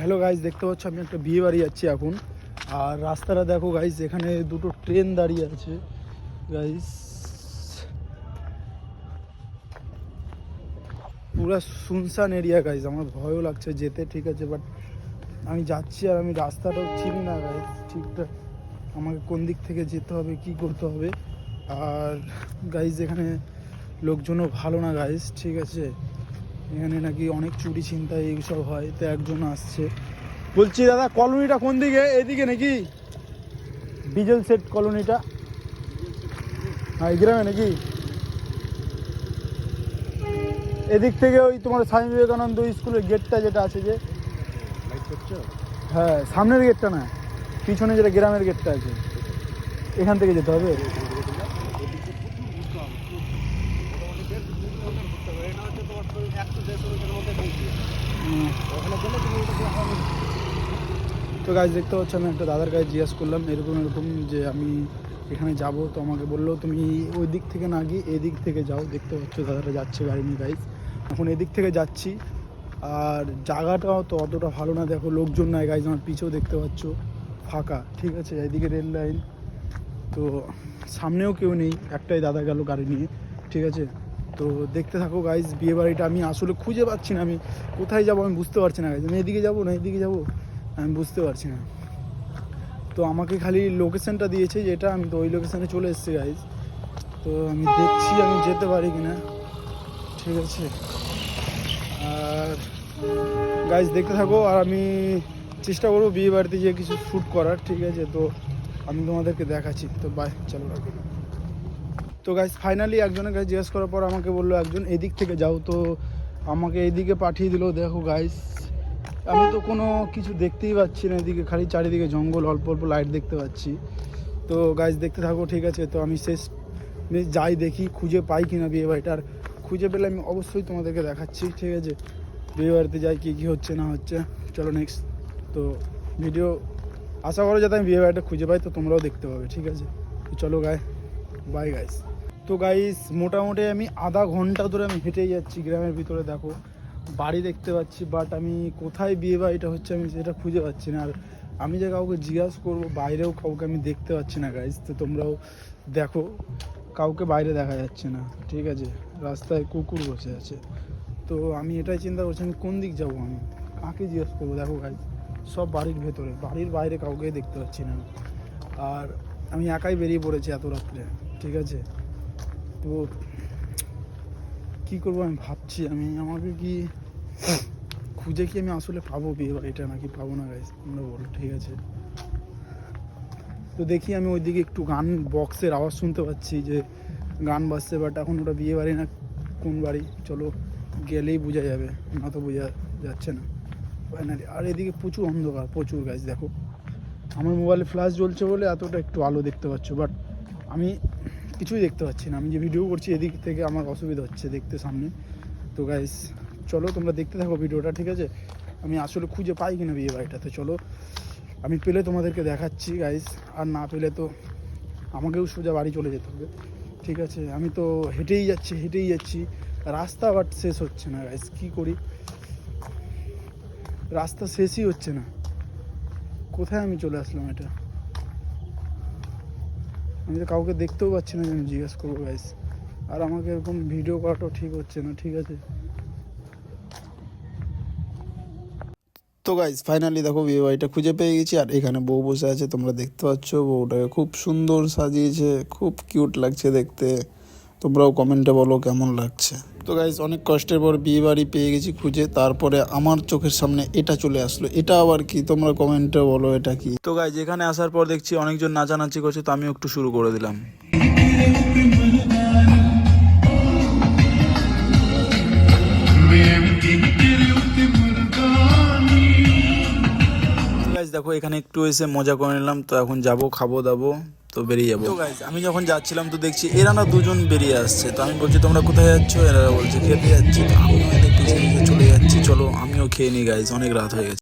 Hello guys দেখতে পাচ্ছ আমি একটা বিয়ে বাড়ি যাচ্ছি এখন। আর রাস্তাটা দেখো গাইজ এখানে দুটো ট্রেন দাঁড়িয়ে আছে। গাইজ পুরো শুনশান এরিয়া গাইজ আমার ভয়ও লাগছে যেতে, ঠিক আছে বাট আমি যাচ্ছি আর আমি রাস্তাটাও চিনি না গাইজ ঠিকঠাক আমাকে কোন দিক থেকে যেতে হবে, কি করতে হবে। আর গাইজ এখানে লোকজনও ভালো না গাইজ ঠিক আছে। এখানে নাকি অনেক চুরি ছিনতাই এইসব হয়, তো একজন আসছে। বলছি, দাদা, কলোনিটা কোন দিকে? এদিকে নাকি? ডিজেল সেট কলোনিটা। হ্যাঁ গ্রামে নাকি? এদিক থেকে ওই তোমার স্বামী বিবেকানন্দ স্কুলের গেটটা যেটা আছে যে হ্যাঁ সামনের গেটটা না, পিছনে যেটা গ্রামের গেটটা আছে, এখান থেকে যেতে হবে? তো গাছ দেখতে পাচ্ছ, আমি একটা দাদার কাছে জিজ্ঞাসা করলাম, এরকম এরকম যে আমি এখানে যাব, তো আমাকে বলল, তুমি ওই দিক থেকে না গিয়ে এদিক থেকে যাও। দেখতে পাচ্ছ দাদাটা যাচ্ছে গাড়ি নিয়ে গাইজ এখন এদিক থেকে যাচ্ছি, আর জায়গাটাও তো অতটা ভালো না। দেখো, লোকজন নাই গাইজ আমার পিছেও দেখতে পাচ্ছ, ফাঁকা, ঠিক আছে? এদিকে রেল লাইন, তো সামনেও কেউ নেই, একটাই দাদা গেল গাড়ি নিয়ে, ঠিক আছে? তো দেখতে থাকো গাইজ বিয়ে বাড়িটা আমি আসলে খুঁজে পাচ্ছি না। আমি কোথায় যাব আমি বুঝতে পারছি না গাইজ এদিকে যাব না, এদিকে যাব? আমি বুঝতে পারছি না। তো আমাকে খালি লোকেশনটা দিয়েছে যেটা আমি তো ওই লোকেশনে চলে এসেছি গাইজ তো আমি দেখছি আমি যেতে পারি কিনা ঠিক আছে। আর গাইজ দেখতে থাকো। আর আমি চেষ্টা করব বিয়ে বাড়িতে গিয়ে কিছু শ্যুট করার, ঠিক আছে? তো আমি তোমাদেরকে দেখাচ্ছি। তো বাই চলো। রাখো তো গাইজ ফাইনালি একজনের কাছে জিজ্ঞেস করার পর আমাকে বলল, একজন এদিক থেকে যাও। তো আমাকে এদিকে পাঠিয়ে দিল, দেখো গাইজ আমি তো কোনো কিছু দেখতেই পাচ্ছি না এদিকে, খালি চারিদিকে জঙ্গল, অল্প অল্প লাইট দেখতে পাচ্ছি। তো গাইজ দেখতে থাকো, ঠিক আছে? তো আমি শেষ যাই দেখি, খুঁজে পাই কিনা বিয়ে বাড়িটার খুঁজে পেলে আমি অবশ্যই তোমাদেরকে দেখাচ্ছি, ঠিক আছে? বিয়ে বাড়িতে যাই, কী কী হচ্ছে, না হচ্ছে। চলো নেক্সট তো ভিডিও আশা করো যাতে আমি বিয়ে বাড়িটা খুঁজে পাই, তো তোমরাও দেখতে পাবে, ঠিক আছে? চলো গাই বাই গাইস তো গাইস মোটামুটি আমি আধা ঘণ্টা ধরে আমি হেঁটেই যাচ্ছি গ্রামের ভিতরে, দেখো। বাড়ি দেখতে পাচ্ছি বাট আমি কোথায় বিয়ে বাড়িটা হচ্ছে আমি সেটা খুঁজে পাচ্ছি না। আর আমি যে কাউকে জিজ্ঞাসা করব, বাইরেও কাউকে আমি দেখতে পাচ্ছি না গাইস তো তোমরাও দেখো, কাউকে বাইরে দেখা যাচ্ছে না, ঠিক আছে? রাস্তায় কুকুর বসে আছে। তো আমি এটাই চিন্তা করছি, আমি কোন দিক যাব আমি? কাকে জিজ্ঞাসা করব? দেখো গাইস সব বাড়ির ভেতরে, বাড়ির বাইরে কাউকে দেখতে পাচ্ছি না। আর আমি একাই বেরিয়ে পড়েছি এত রাত্রে, ঠিক আছে? তো কী করব আমি ভাবছি, আমি, আমাকে কি খুঁজে কি আমি আসলে পাবো বিয়ে বাড়িটা নাকি পাবো না গাইজ তোমরা বলো, ঠিক আছে? তো দেখি আমি ওইদিকে একটু গান বক্সের আওয়াজ শুনতে পাচ্ছি যে গান বাজছে বাট এখন ওটা বিয়ে বাড়ি না, কোন বাড়ি? চলো, গেলেই বোঝা যাবে, না তো বোঝা যাচ্ছে না। ফাইনালি আর এদিকে প্রচুর অন্ধকার, প্রচুর গাছ দেখো। আমার মোবাইলে ফ্ল্যাশ জ্বলছে বলে এতটা একটু আলো দেখতে পাচ্ছ বাট আমি কিছুই দেখতে পাচ্ছি না। আমি যে ভিডিও করছি এদিক থেকে আমার অসুবিধা হচ্ছে দেখতে সামনে। তো গাইস চলো তোমরা দেখতে থাকো ভিডিওটা ঠিক আছে? আমি আসলে খুঁজে পাই কিনা বিয়ে বাড়িটা তো চলো। আমি পেলে তোমাদেরকে দেখাচ্ছি গাইস আর না পেলে তো আমাকেও সোজা বাড়ি চলে যেতে হবে। ঠিক আছে? আমি তো হেঁটেই যাচ্ছি হেঁটেই যাচ্ছি। রাস্তা বাট শেষ হচ্ছে না গাইস কী করি? রাস্তা শেষই হচ্ছে না। কোথায় আমি চলে আসলাম এটা? আমি তো কাউকে দেখতেও পাচ্ছি না আমি জিজ্ঞেস করব গাইস আর আমাকে এরকম ভিডিও করাটাও ঠিক হচ্ছে না, ঠিক আছে? তো গাইজ ফাইনালি দেখো বিয়ে বাড়িটা খুঁজে পেয়ে গেছি, আর এখানে বউ বসে আছে, তোমরা দেখতে পাচ্ছ। বউটাকে খুব সুন্দর সাজিয়েছে, খুব কিউট লাগছে দেখতে। তোমরাও কমেন্টে বলো কেমন লাগছে। তো গাইজ অনেক কষ্টের পর বিয়ে বাড়ি পেয়ে গেছি খুঁজে, তারপরে আমার চোখের সামনে এটা চলে আসলো। এটা আবার কি? তোমরা কমেন্টে বলো এটা কি? তো গাইজ এখানে আসার পর দেখছি অনেকজন নাচানাচি করছে, তো আমিও একটু শুরু করে দিলাম। দেখো, এখানে একটু এসে মজা করে নিলাম, তো এখন যাব, খাব, দাবো। তো বেরিয়ে যাব। তো আমি যখন যাচ্ছিলাম তো দেখছি এরা না দুজন বেরিয়ে আসছে। তো আমি বলছি, তোমরা কোথায় যাচ্ছ? এরা বলছে, খেতে যাচ্ছি। তো আমিও চলে যাচ্ছি। চলো, আমিও খেয়ে নিই গাইজ অনেক রাত হয়ে গেছে।